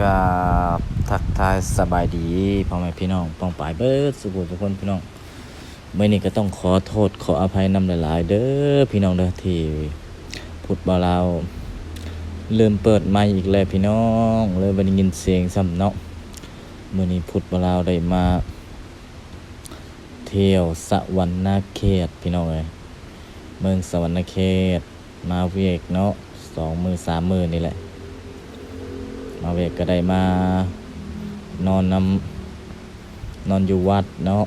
กราบทักทายสบายดีพ่อแม่พี่น้องป้องปายเบิดสุขุทุกคนพี่น้องเมื่อนี้ก็ต้องขอโทษขออภัยนำหลาย ๆ เด้อพี่น้องเด้อที่พูดบ่เราวเริ่มเปิดไมค์อีกแล้วพี่น้องเริ่มได้ยินเสียงซ้ำเนาะเมื่อนี้พูดบ่เราได้มา เที่ยวสวรรณเขตพี่น้องเอ้ยเมืองสวรรณเขตมาเวียกเนาะสองมือสามมือนี่แหละ มาเวกก็ได้มานอนนำนอนอยู่วัดเนาะ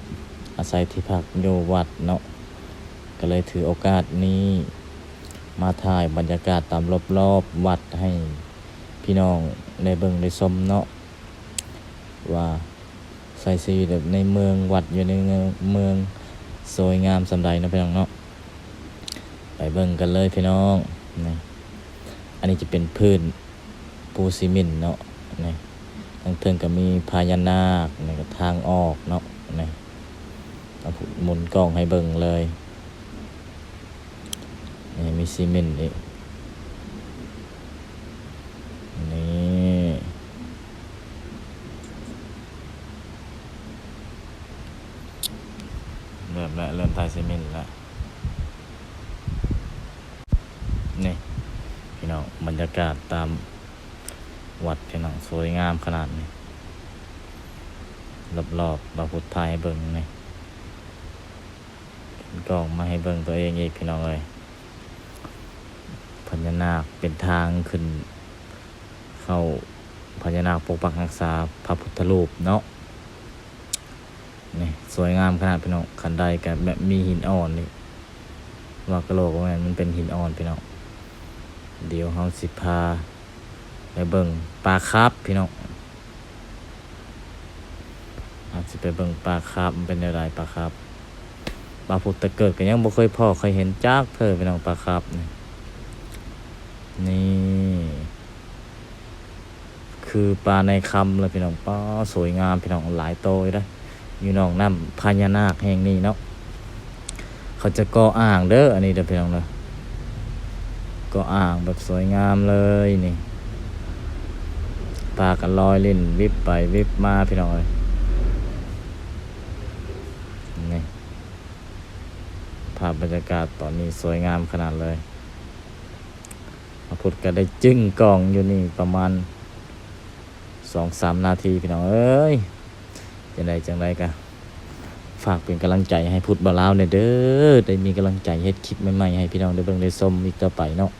อาศัยที่พักอยู่วัดเนาะก็เลยถือโอกาสนี้มาถ่ายบรรยากาศตามรอบๆวัดให้พี่น้องได้เบิ่งได้ชมเนาะว่าใส่ชีวิตแบบในเมืองวัดอยู่ในเมืองสวยงามสำใดนะพี่น้องเนาะไปเบิ่งกันเลยพี่น้องนี่อันนี้จะเป็นพื้น ปูซีเมินต์เนาะนี่ทางเทิงก็มีพญานาคนี่ก็ทางออกเนาะนี่เอาหมุนกล้องให้เบิ่งเลยนี่มีซีเมนต์อีกนี่เริ่มแล้วเริ่มทายซีเมนต์แล้วนี่พี่น้องบรรยากาศตาม วัดพี่น้องสวยงามขนาดนี้รอบๆบาพุทธไทยเบิ่งนี่กล้องมาให้เบิ่งตัวเองอีกพี่น้องเลยพญานาคเป็นทางขึ้น เข้าพญานาคปกปักรักษาพระพุทธรูปเนาะนี่สวยงามขนาดพี่น้องขันใดกับแบบมีหินอ่อนนี่ว่ากระโหลกว่าแม่นมันเป็นหินอ่อนพี่น้องเดี๋ยวเฮาสิพา ไปเบิ่งปลาคร์ฟพี่น้องอาจจะไปเบิ่งปลาคาร์ฟมันเป็นอะไรปลาคร์ฟปลาผุดตะเกิดก็ยังบ่เคยพ่อเคยเห็นจากเธอพี่น้องปลาคร์ฟนี่นคือปลาในคำเลยพี่น้องปลาสวยงามพี่น้องหลายโตเลยนะอยู่น้องน้ำพญานาคแห่งนี้เนาะเขาจะก่ออ่างเด้ออันนี้เด้อพี่น้องเด้อก่ออ่างแบบสวยงามเลยนี่ ปากันลอยเล่นวิบไปวิบมาพี่น้องเอ้ยนี่ภาพบรรยากาศตอนนี้สวยงามขนาดเลยพระพุทธก็ได้จึ้งกล้องอยู่นี่ประมาณสองสามนาทีพี่น้องเอ้ยจังใดจังใดกะฝากเป็นกำลังใจให้พุทธบาลาวเนี่ยเด้อได้มีกำลังใจเฮ็ดคลิปใหม่ๆให้พี่น้องได้เบิ่งได้ชมอีกต่อไปเนาะ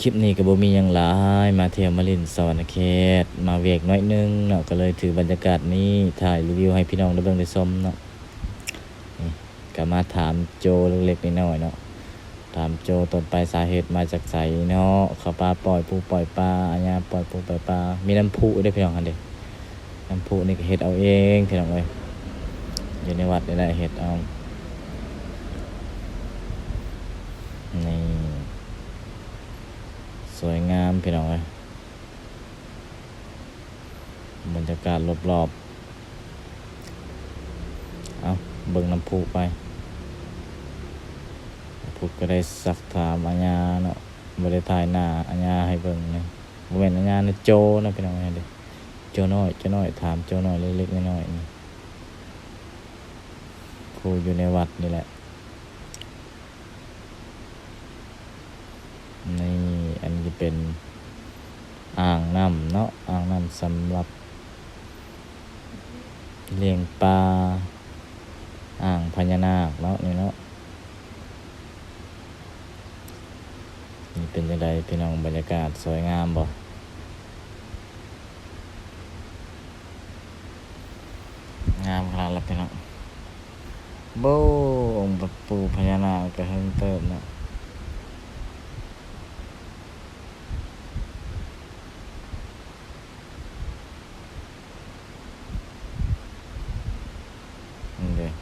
คลิปนี้ก็บ่มียังหลาย มาเที่ยวมาลินสวรรณเขต มาเวียกน้อยหนึงเนาะก็เลยถือบรรยากาศนี้ถ่ายรีวิวให้พี่น้องได้เบิ่งได้ชมเนาะนี่ก็มาถามโจเล็กๆน้อยๆเนาะถามโจต้นปสาเหตุมาจากไสเนาะเขาปลาปล่อยปูปล่อยปลาอาญาปล่อยปูปล่อยปลามีน้ำพุด้วยพี่น้องกันเด้น้ำพุนี่ก็เฮ็ดเอาเองพี่น้องเอ้ยอยู่ในวัดนี่แหละเฮ็ดเอานี่ สวยงามพี่น้องเอ้ยบรรยากาศรอบๆ เอาเบิ่งน้ำพุไปพุดก็ได้สักถามอาญาเนาะบ่ได้ถ่ายหน้าอาญาให้เบิ่งนี่บ่แม่นอาญานะโจนะพี่น้องเอ้ยเด้โจน้อยโจน้อยถามโจน้อยเล็กๆน้อยๆนี่ครูอยู่ในวัดนี่แหละนี่อัน จะเป็นอ่างน้ำเนาะอ่างน้ำสำหรับ เลี้ยงปลาอ่างพญานาคเนาะนี่เนาะนี่เป็นยังไงพี่น้องบรรยากาศสวยงามบ่งามขนาดละพี่น้องโบองค์ปูพญานาคก็เพิ่งเติมเนาะ นี่เลย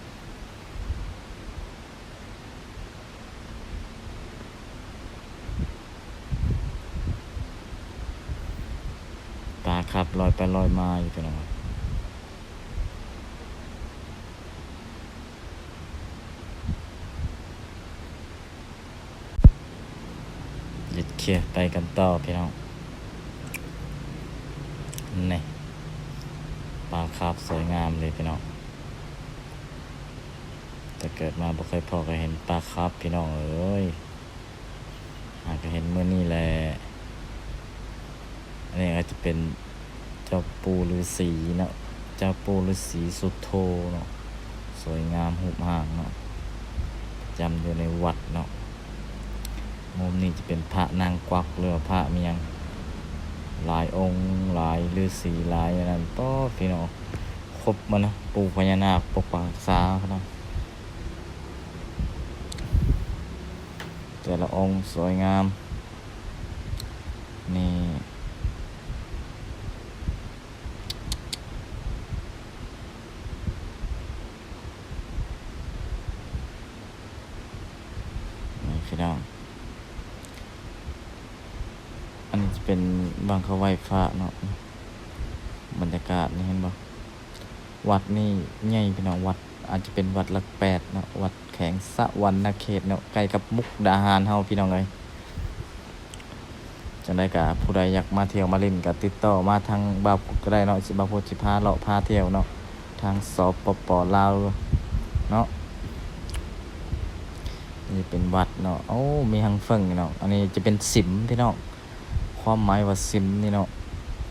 ครับลอยไปลอยมาอยู่ตัวนั้นหยุดเคลียร์ไปกันต่อพี่น้องนี่ปลาคาร์ฟสวยงามเลยพี่น้องแต่เกิดมาบ่เคยพอก็เห็นปลาคาร์ฟพี่น้องเอ้ยหาก็เห็นเมื่อนี่แหละอันนี้ก็จะเป็น เจ้าปูฤาษีเนาะเจ้าปูฤาษีสุดโทเนาะสวยงามหุบห่างเนาะจำอยู่ในวัดเนาะมุมนี้จะเป็นพระนางกวักเรือพระเมียง หลายองค์หลายฤาษีหลายอันนั้นป้อพี่น้องครบมันะปูพญานาคปกปักษาเขานะแต่ละองค์สวยงาม นี่พี่น้อง อันนี้จะเป็น บางเขาไหวฟ้าเนาะบรรยากาศนี่เห็นบ่วัดนี่ใหญ่พี่น้องวัด อาจจะเป็นวัดหลักแปดเนาะวัดแข็งสะวรรณเขตเนาะใกล้กับมุกดาหารเฮาพี่น้องเลยจังได้กะผู้ใดอยากมาเที่ยวมาเล่นก็ติดต่อมาทางบาวพุก็ได้เนาะสิบาวพุดสิพาเลาะพาเที่ยวเนาะทางสปปลาวเนาะนี่เป็นวัดเนาะโอ้มีหังเฟิงเนาะอันนี้จะเป็นสิมพี่น้อง ความหมายว่าซิมนี่เนาะ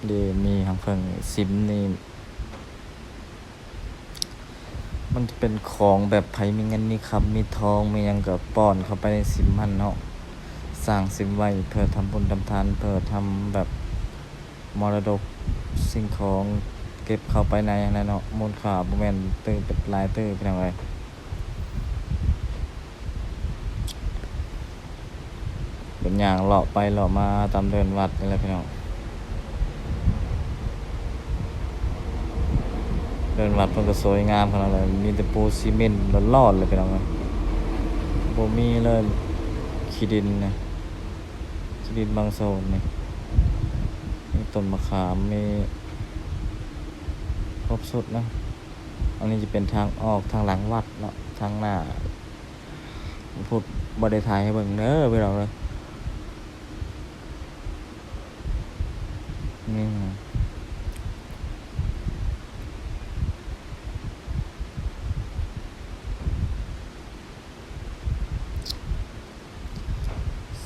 เดยวมีทางเพิ่งซิมนี่ มันจะเป็นของแบบไผมีเงินมีคำมีทองมียังกับป้อนเข้าไปในซิมมันเนาะสร้างซิมไว้เพื่อทำบุญทำทานเพื่อทำแบบมรดกสิ่งของเก็บเข้าไปในอันนั้นเนาะมูลค่าบ่แมนตื้อเป็นลายตื้อเป็นจังไง เป็นอย่างเลาะไปเลาะมาตามเดินวัดนี่แหละพี่น้องเดินวัดมันก็สวยงามขนาดเลยมีแต่ปูซีเมนต์ลอดๆเลยพี่น้องบ่มีเลยขี้ดินนะขี้ดินบางโซนนี่มีต้นมะขามมีครบสุดนะอันนี้จะเป็นทางออกทางหลังวัดเนาะทางหน้าพูดบไดถ่ายให้เบิ่งเด้อพี่น้องเลย นี่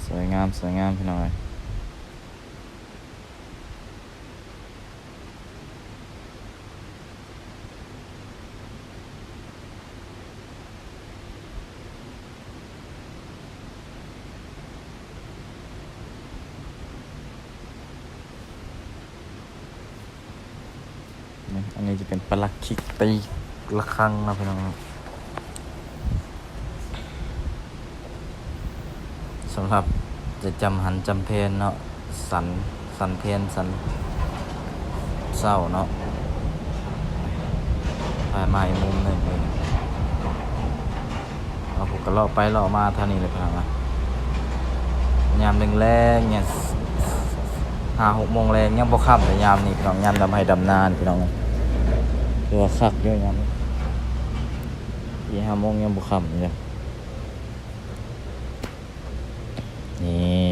สวยงาม สวยงามพี่น้อยนี่ อันนี้จะเป็นปลักคิกตีละครังนะพี่น้องสำหรับจะจำหันจำเพนเนาะสันสันเพนสันเศร้าเนาะไปมาอีกมุมหนึ่งเลยเอาผมก็เลาะไปเลาะมาเท่านี้เลยพนักงานยามแรงเนี่ยห้าหกโมงแรงยังบ่ค่ำแต่ยามนี้พี่น้องยามดำให้ดำนานพี่น้อง คือว่าคักเยอะยามนี้ยี่ห้าโมงยังบ่ค่ำเลยนี่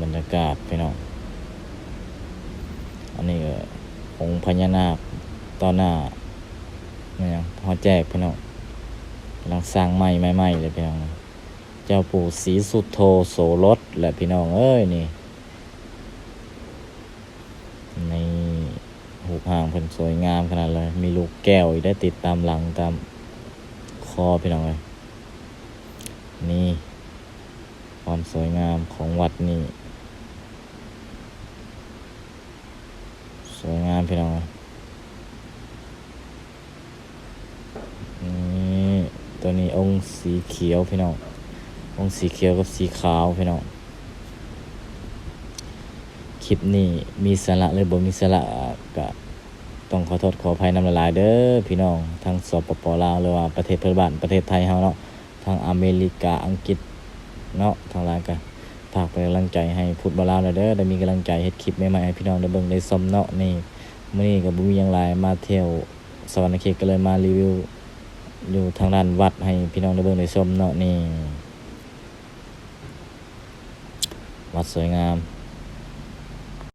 บรรยากาศพี่น้อง อันนี้องค์พญานาคต่อหน้า นี่ยพอแจกพี่น้องกำลังสร้างใหม่ใหม่เลยพี่น้องเจ้าปู่ศรีสุโธโสรสแหละพี่น้องเอ้ยนี่ในหูพางเพิ่นสวยงามขนาดเลย มีลูกแก้วอีกได้ติดตามหลังตามคอพี่น้องเลยนี่ ความสวยงามของวัดนี่ สวยงามพี่น้องเลยนี่ ตัวนี้องค์สีเขียวพี่น้ององค์สีเขียวกับสีขาวพี่น้องคลิปนี้มีสาระหรือบ่มีสาระก็ต้องขอโทษขออภัยนำละลายเด้อพี่น้องทางสปปลาวหรือว่าประเทศเพื่อนบ้านประเทศไทยเฮาเนาะทางอเมริกาอังกฤษเนาะทางร้านก็ฝากเป็นกำลังใจให้พุทธบาลาวหน่อยเด้อได้มีกำลังใจเฮ็ดคลิปใหม่ๆให้พี่น้องได้เบิ่งได้ชมเนาะนี่มื้อนี้ก็บ่มีหยังหลายมาเที่ยวสวรรค์เขตก็เลยมารีวิว อยู่ทางด้านวัดให้พี่น้องได้เบิ่งได้ชมเนาะนี่ วัดสวยงาม